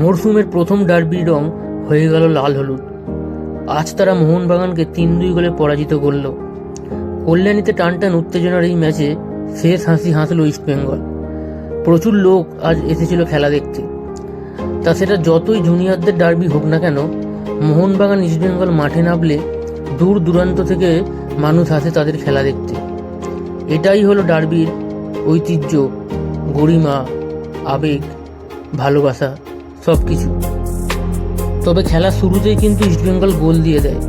মরশুমের প্রথম ডার্বির রং হয়ে গেল লাল হলুদ। আজ তারা মোহনবাগানকে তিন দুই গোলে পরাজিত করল। কল্যাণীতে টানটান উত্তেজনার এই ম্যাচে শেষ হাসি হাসল ইস্টবেঙ্গল প্রচুর লোক আজ এসেছিল খেলা দেখতে। তা সেটা যতই জুনিয়রদের ডার্বি হোক না কেন, মোহনবাগান ইস্টবেঙ্গল মাঠে নামলে দূর দূরান্ত থেকে মানুষ আসে তাদের খেলা দেখতে। এটাই হলো ডার্বির ঐতিহ্য, গরিমা, আবেগ, ভালোবাসা। সব কিছু তবে খেলা শুরুতেই কিন্তু ইস্টবেঙ্গল গোল দিয়ে দেয়।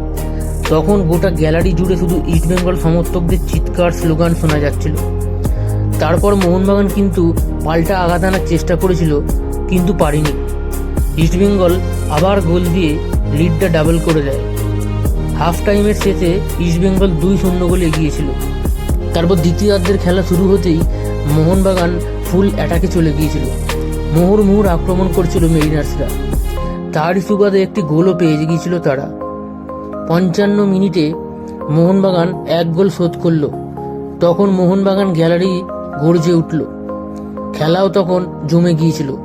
তখন গোটা গ্যালারি জুড়ে শুধু ইস্টবেঙ্গল সমর্থকদের চিৎকার, স্লোগান শোনা যাচ্ছিল। তারপর মোহনবাগান কিন্তু পাল্টা আঘাত আনার চেষ্টা করেছিল, কিন্তু পারেনি। ইস্টবেঙ্গল আবার গোল দিয়ে লিডটা ডাবল করে দেয়। হাফ টাইমের শেষে ইস্টবেঙ্গল দুই শূন্য গোলে এগিয়েছিল। তারপর দ্বিতীয়ার্ধের খেলা শুরু হতেই মোহনবাগান ফুল অ্যাটাকে চলে গিয়েছিল। মোহর মুহুর আক্রমণ করছিল মেরিনার্সরা। তারই সুবাদে একটি গোলও পেয়ে গিয়েছিল তারা। পঞ্চান্ন মিনিটে মোহনবাগান এক গোল শোধ করল। তখন মোহনবাগান গ্যালারি গর্জে উঠল। খেলাও তখন জমে গিয়েছিল।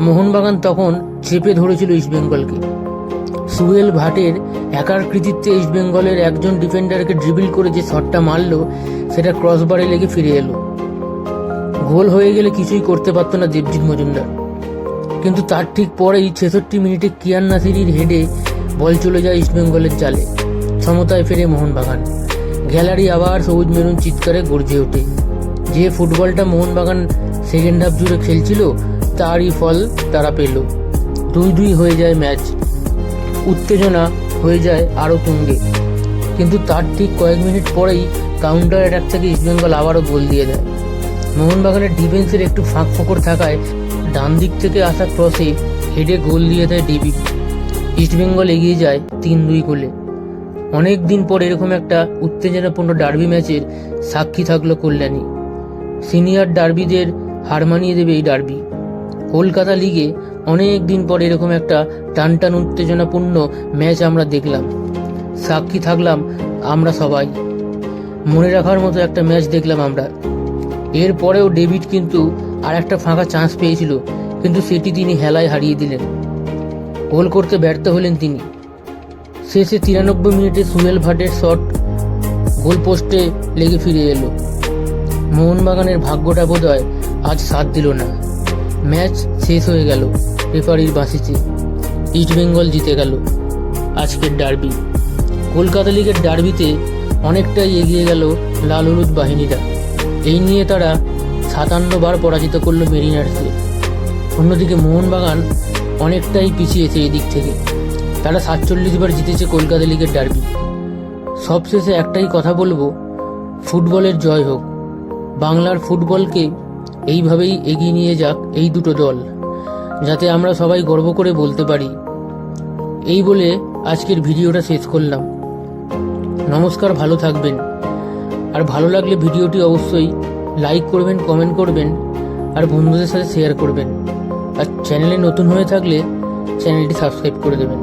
মোহনবাগান তখন চেপে ধরেছিল ইস্টবেঙ্গলকে সুহেল ভাটের একার কৃতিত্বে ইস্টবেঙ্গলের একজন ডিফেন্ডারকে ড্রিবিল করে যে শটটা মারলো, সেটা ক্রসবারে লেগে ফিরে এলো। গোল হয়ে গেলে কিছুই করতে পারতো না দেবজিৎ মজুমদার। কিন্তু তার ঠিক পরেই ছেষট্টি মিনিটে কিয়ান নাসিরির হেডে বল চলে যায় ইস্টবেঙ্গলের জালে। সমতায় ফেরে মোহনবাগান। গ্যালারি আবার সবুজ মেরুন চিৎকারে গর্জে ওঠে। যে ফুটবলটা মোহনবাগান সেকেন্ড হাফ জুড়ে খেলছিল, তারই ফল তারা পেল। দুই দুই হয়ে যায় ম্যাচ। উত্তেজনা হয়ে যায় আরও তুঙ্গে। কিন্তু তার ঠিক কয়েক মিনিট পরেই কাউন্টার অ্যাটাক থেকে ইস্টবেঙ্গল আবারও গোল দিয়ে দেয়। মোহনবাগানের ডিফেন্সের একটু ফাঁক ফোকর থাকায় ডান দিক থেকে আসা ক্রসে হেডে গোল দিয়ে দেয় ডিবি। ইস্টবেঙ্গল এগিয়ে যায় তিন দুই গোলে। অনেক দিন পর এরকম একটা উত্তেজনাপূর্ণ ডার্বি ম্যাচের সাক্ষী থাকল কল্যাণী। সিনিয়র ডার্বিদের হার মানিয়ে দেবে এই ডার্বি। কলকাতা লিগে অনেক দিন পর এরকম একটা টানটান উত্তেজনাপূর্ণ ম্যাচ আমরা দেখলাম। সাক্ষী থাকলাম আমরা সবাই। মনে রাখার মতো একটা ম্যাচ দেখলাম আমরা। এরপরেও ডেভিড কিন্তু আর একটা ফাঁকা চান্স পেয়েছিল, কিন্তু সেটি তিনি হেলায় হারিয়ে দিলেন। গোল করতে ব্যর্থ হলেন তিনি। শেষে তিরানব্বই মিনিটে সুহেল ভাটের শট গোল পোস্টে লেগে ফিরে এলো। মোহনবাগানের ভাগ্যটা বোধ হয় আজ সাথ দিল না। ম্যাচ শেষ হয়ে গেল রেফারির বাঁশিতে। ইস্টবেঙ্গল জিতে গেল আজকের ডার্বি। কলকাতা লিগের ডার্বিতে অনেকটাই এগিয়ে গেল লাল হলুদ বাহিনীরা। এই নিয়ে তারা সাতান্ন বার পরাজিত করল মেরিনার্সকে অন্যদিকে মোহনবাগান অনেকটাই পিছিয়েছে এই দিক থেকে। তারা সাতচল্লিশ বার জিতেছে কলকাতা লিগের ডার্বি। সবশেষে একটাই কথা বলব, ফুটবলের জয় হোক। বাংলার ফুটবলকে এইভাবেই এগিয়ে নিয়ে যাক এই দুটো দল, যাতে আমরা সবাই গর্ব করে বলতে পারি। এই বলে আজকের ভিডিওটা শেষ করলাম। নমস্কার, ভালো থাকবেন। আর ভালো লাগলে ভিডিওটি অবশ্যই লাইক করবেন কমেন্ট করবেন, আর বন্ধুদের সাথে শেয়ার করবেন। আর চ্যানেলে নতুন হয়ে থাকলে চ্যানেলটি সাবস্ক্রাইব করে দেবেন।